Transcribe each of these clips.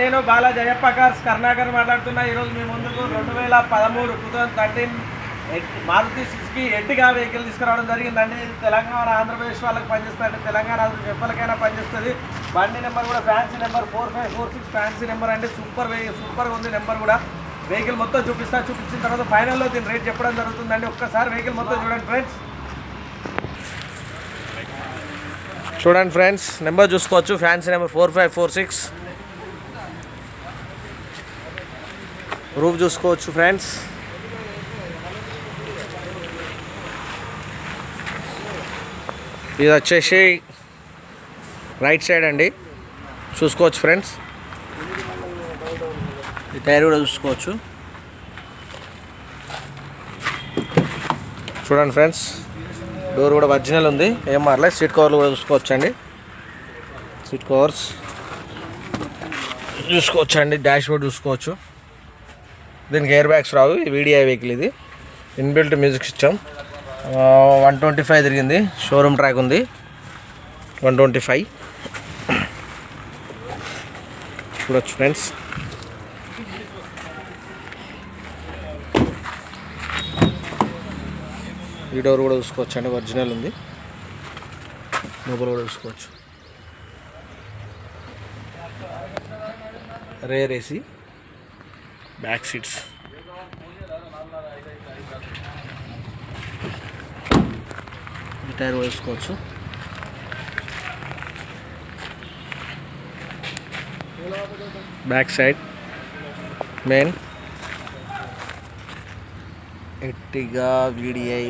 నేను బాలా జయప్ప కార్స్ కర్ణాకర్ మాట్లాడుతున్నా. ఈరోజు మీ ముందుకు రెండు వేల పదమూడు two thousand thirteen Maruti Suzuki Ertiga vehicle తీసుకురావడం జరిగిందండి. ఇది తెలంగాణ ఆంధ్రప్రదేశ్ వాళ్ళకి పనిచేస్తుంది. తెలంగాణ చెప్పలకైనా పనిచేస్తుంది. బండి నెంబర్ కూడా fancy number four five four six fancy number అండి. సూపర్ సూపర్గా ఉంది నెంబర్ కూడా. వెహికల్ మొత్తం చూపిస్తా చూపించిన తర్వాత ఫైనల్లో దీని రేట్ చెప్పడం జరుగుతుందండి. ఒక్కసారి వెహికల్ మొత్తం చూడండి ఫ్రెండ్స్. చూడండి ఫ్రెండ్స్ నెంబర్ చూసుకోవచ్చు. Fancy number four five four six. Roof చూసుకోవచ్చు ఫ్రెండ్స్. ఇది వచ్చేసి రైట్ సైడ్ అండి. చూసుకోవచ్చు ఫ్రెండ్స్. ఈ టైర్ కూడా చూసుకోవచ్చు. చూడండి ఫ్రెండ్స్. డోర్ కూడా ఒరిజినల్ ఉంది. ఏం మారలేదు సీట్ కవర్లు కూడా చూసుకోవచ్చు అండి సీట్ కవర్స్. చూసుకోవచ్చు అండి డాష్ బోర్డ్ చూసుకోవచ్చు. దీనికి ఎయిర్ బ్యాగ్స్ రావు. ఈ వీడియో వెహికల్ ఇది. Inbuilt music system one twenty five తిరిగింది. షోరూమ్ ట్రాక్ ఉంది. వన్ ట్వంటీ ఫైవ్ చూడొచ్చు ఫ్రెండ్స్ ఈ డోర్ కూడా చూసుకోవచ్చు. అండి ఒరిజినల్ ఉంది. లోపల కూడా చూసుకోవచ్చు. Rear AC back seats. Tyre వేసుకోవచ్చు. Back side. మెయిన్. ఎట్టిగా వీడిఐ.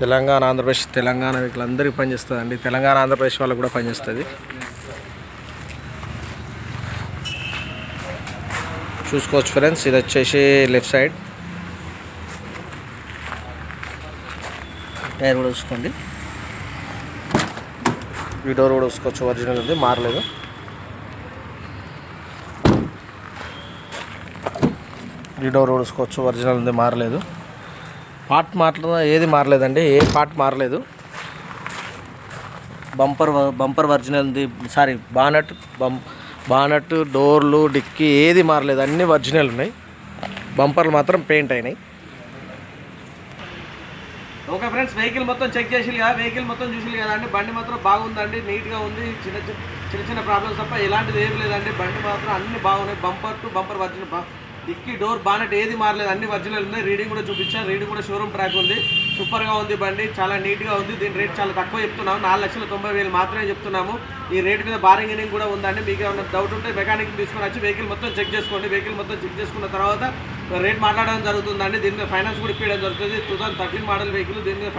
తెలంగాణ ఆంధ్రప్రదేశ్ తెలంగాణ వీళ్ళందరికీ పనిచేస్తుంది అండి తెలంగాణ ఆంధ్రప్రదేశ్ వాళ్ళకి కూడా పనిచేస్తుంది. చూసుకోవచ్చు ఫ్రెండ్స్. ఇది వచ్చేసి లెఫ్ట్ సైడ్. టైర్ కూడా చూసుకోండి. ఈ డోర్ కూడా చూసుకోవచ్చు. ఒరిజినల్ ఉంది మారలేదు. ఈ డోర్ కూడా చూసుకోవచ్చు. ఒరిజినల్ ఉంది మారలేదు. పార్ట్ మాట్లా ఏది మారలేదండి. ఏ పార్ట్ మారలేదు. బంపర్ బంపర్ ఒరిజినల్ ఉంది. సారీ బానట్ బంప్ బానట్ డోర్లు డిక్కీ ఏది మారలేదు. అన్నీ ఒరిజినల్ ఉన్నాయి. బంపర్లు మాత్రం పెయింట్ అయినాయి. ఓకే ఫ్రెండ్స్ వెహికల్ మొత్తం చెక్ చేసి కదా వెహికల్ మొత్తం చూసి కదా అండి. బండి మాత్రం బాగుందండి నీట్గా ఉంది. చిన్న చిన్న చిన్న చిన్న ప్రాబ్లమ్స్ తప్ప ఎలాంటిది ఏం లేదండి. బండి మాత్రం అన్ని బాగున్నాయి. Bumper to bumper original dicky door bonnet ఏది మారలేదు. అన్ని ఒరిజినల్ ఉన్నాయి. రీడింగ్ కూడా చూపించాను రీడింగ్ కూడా షోరూమ్ ట్రాక్ ఉంది. సూపర్గా ఉంది బండి. చాలా నీట్గా ఉంది. దీని రేట్ చాలా తక్కువ చెప్తున్నాము. నాలుగు లక్షల తొంభై వేలు మాత్రమే చెప్తున్నాము. ఈ రేట్ మీద బారింగ్ కూడా ఉందండి మీకు ఏమైనా డౌట్ ఉంటే మెకానిక్ తీసుకొని వచ్చి వెహికల్ మొత్తం చెక్ చేసుకోండి. వెహికల్ మొత్తం చెక్ చేసుకున్న తర్వాత రేట్ మాట్లాడడం జరుగుతుందండి దీని మీద ఫైనాన్స్ కూడా ఇప్పించడం జరుగుతుంది. Two thousand thirteen model vehicle దీని మీద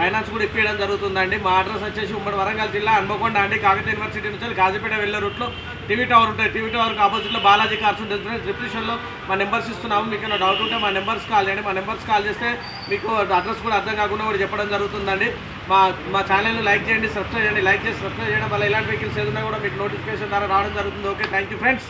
ఫైనాన్స్ కూడా ఇప్పించడం జరుగుతుందండి మా అడ్రస్ వచ్చేసి ఉమ్మడి వరంగల్ జిల్లా హన్మకొండ అండి. కాకతీయ యూనివర్సిటీ నుంచి గాజీపేట వెళ్ళే రూట్లో టీవీ టవర్ ఉంటుంది టీవీ టవర్కి ఆపోజిట్లో బాలాజీ కార్స్ ఉంటుంది డిస్క్రిప్షన్లో మా నెంబర్స్ ఇస్తున్నాము. మీకు ఏమైనా డౌట్ ఉంటే మా నెంబర్స్ కాల్ చేయండి. మా నెంబర్స్ కాల్ చేస్తే మీకు అడ్రస్ కూడా అర్థం కాకుండా కూడా చెప్పడం జరుగుతుందండి. మా మా ఛానల్ని లైక్ చేయండి సబ్స్క్రైబ్ చేయండి. లైక్ చేసి సబ్స్క్రైబ్ చేయడం వల్ల ఇలాంటి వెహికల్స్ ఏదైనా కూడా మీకు నోటిఫికేషన్ ద్వారా రావడం జరుగుతుంది. Okay thank you friends.